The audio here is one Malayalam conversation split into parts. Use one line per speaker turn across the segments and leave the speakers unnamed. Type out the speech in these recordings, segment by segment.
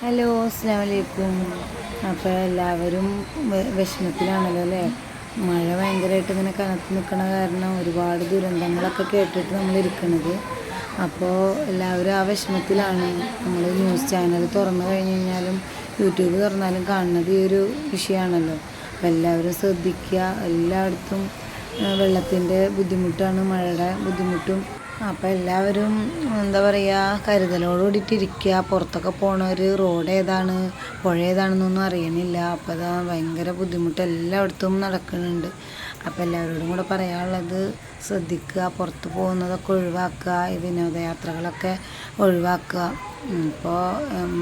ഹലോ അസ്സാം വലൈക്കും അപ്പോൾ എല്ലാവരും വിഷമത്തിലാണല്ലോ അല്ലേ? മഴ ഭയങ്കരമായിട്ട് ഇങ്ങനെ കനത്ത് നിൽക്കണ കാരണം ഒരുപാട് ദുരന്തങ്ങളൊക്കെ കേട്ടിട്ട് നമ്മൾ അപ്പോൾ എല്ലാവരും ആ വിഷമത്തിലാണ്. നമ്മൾ ന്യൂസ് ചാനൽ തുറന്നു കഴിഞ്ഞ് കഴിഞ്ഞാലും യൂട്യൂബ് തുറന്നാലും കാണുന്നത് ഈ ഒരു വിഷയമാണല്ലോ. അപ്പോൾ എല്ലാവരും ശ്രദ്ധിക്കുക. എല്ലായിടത്തും വെള്ളത്തിന്റെ ബുദ്ധിമുട്ടാണ് മഴയുടെ ബുദ്ധിമുട്ടും. അപ്പോൾ എല്ലാവരും എന്താ പറയുക കരുതലോടുകൂടിയിട്ടിരിക്കുക ഇരിക്കുക പുറത്തൊക്കെ ഒരു റോഡ് ഏതാണ് പുഴ ഏതാണെന്നൊന്നും അറിയണില്ല. അപ്പോൾ അതാ ഭയങ്കര ബുദ്ധിമുട്ട് എല്ലായിടത്തും നടക്കുന്നുണ്ട് അപ്പോൾ എല്ലാവരോടും കൂടെ പറയാനുള്ളത് ശ്രദ്ധിക്കുക പുറത്ത് പോകുന്നതൊക്കെ ഒഴിവാക്കുക ഈ വിനോദയാത്രകളൊക്കെ ഒഴിവാക്കുക. ഇപ്പോൾ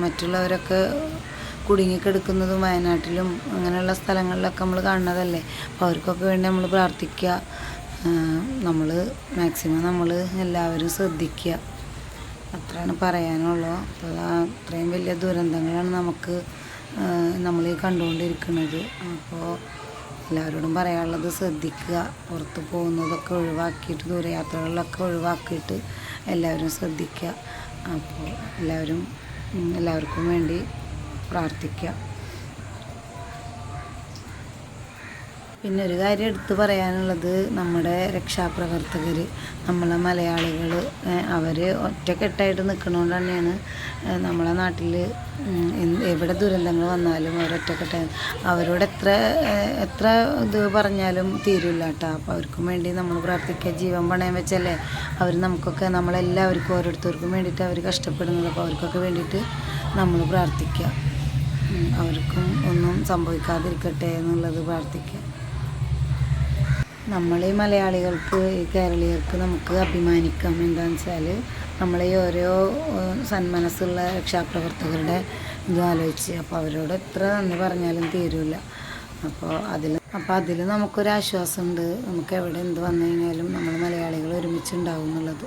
മറ്റുള്ളവരൊക്കെ കുടുങ്ങിക്കിടക്കുന്നതും വയനാട്ടിലും അങ്ങനെയുള്ള സ്ഥലങ്ങളിലൊക്കെ നമ്മൾ കാണുന്നതല്ലേ. അപ്പോൾ അവർക്കൊക്കെ വേണ്ടി നമ്മൾ പ്രാർത്ഥിക്കുക. നമ്മൾ മാക്സിമം നമ്മൾ എല്ലാവരും ശ്രദ്ധിക്കുക. അത്രയാണ് പറയാനുള്ളത് അപ്പോൾ അത്രയും വലിയ ദുരന്തങ്ങളാണ് നമുക്ക് നമ്മൾ ഈ കണ്ടുകൊണ്ടിരിക്കുന്നത്. അപ്പോൾ എല്ലാവരോടും പറയാനുള്ളത് ശ്രദ്ധിക്കുക. പുറത്ത് പോകുന്നതൊക്കെ ഒഴിവാക്കിയിട്ട് ദൂരയാത്രകളിലൊക്കെ ഒഴിവാക്കിയിട്ട് എല്ലാവരും ശ്രദ്ധിക്കുക. അപ്പോൾ എല്ലാവരും എല്ലാവർക്കും വേണ്ടി പ്രാർത്ഥിക്കുക. പിന്നെ ഒരു കാര്യം എടുത്തു പറയാനുള്ളത് നമ്മുടെ രക്ഷാപ്രവർത്തകർ നമ്മളെ മലയാളികൾ അവർ ഒറ്റക്കെട്ടായിട്ട് നിൽക്കണോണ്ട് തന്നെയാണ് നമ്മളെ നാട്ടിൽ എവിടെ ദുരന്തങ്ങൾ വന്നാലും അവരൊറ്റക്കെട്ടായി അവരോട് എത്ര എത്ര ഇത് പറഞ്ഞാലും തീരില്ല കേട്ടോ അപ്പോൾ അവർക്കും വേണ്ടി നമ്മൾ പ്രാർത്ഥിക്കുക. ജീവൻ പണയം വെച്ചല്ലേ അവർ നമുക്കൊക്കെ നമ്മളെല്ലാവർക്കും ഓരോരുത്തർക്കും വേണ്ടിയിട്ട് അവർ കഷ്ടപ്പെടുന്നത്. അപ്പോൾ അവർക്കൊക്കെ വേണ്ടിയിട്ട് നമ്മൾ പ്രാർത്ഥിക്കുക. അവർക്കും ഒന്നും സംഭവിക്കാതിരിക്കട്ടെ എന്നുള്ളത് പ്രാർത്ഥിക്കുക. നമ്മൾ ഈ മലയാളികൾക്ക് ഈ കേരളീയർക്ക് നമുക്ക് അഭിമാനിക്കാം. എന്താണെന്ന് വെച്ചാൽ നമ്മളെ ഓരോ സന്മനസ്സുള്ള രക്ഷാപ്രവർത്തകരുടെ ഇത് ആലോചിച്ച് അപ്പോൾ അവരോട് എത്ര നന്ദി പറഞ്ഞാലും തീരില്ല അപ്പോൾ അതിൽ അപ്പോൾ അതിൽ നമുക്കൊരു ആശ്വാസമുണ്ട് നമുക്ക് എവിടെ എന്ത് വന്നു കഴിഞ്ഞാലും നമ്മൾ മലയാളികൾ ഒരുമിച്ചുണ്ടാവും എന്നുള്ളത്.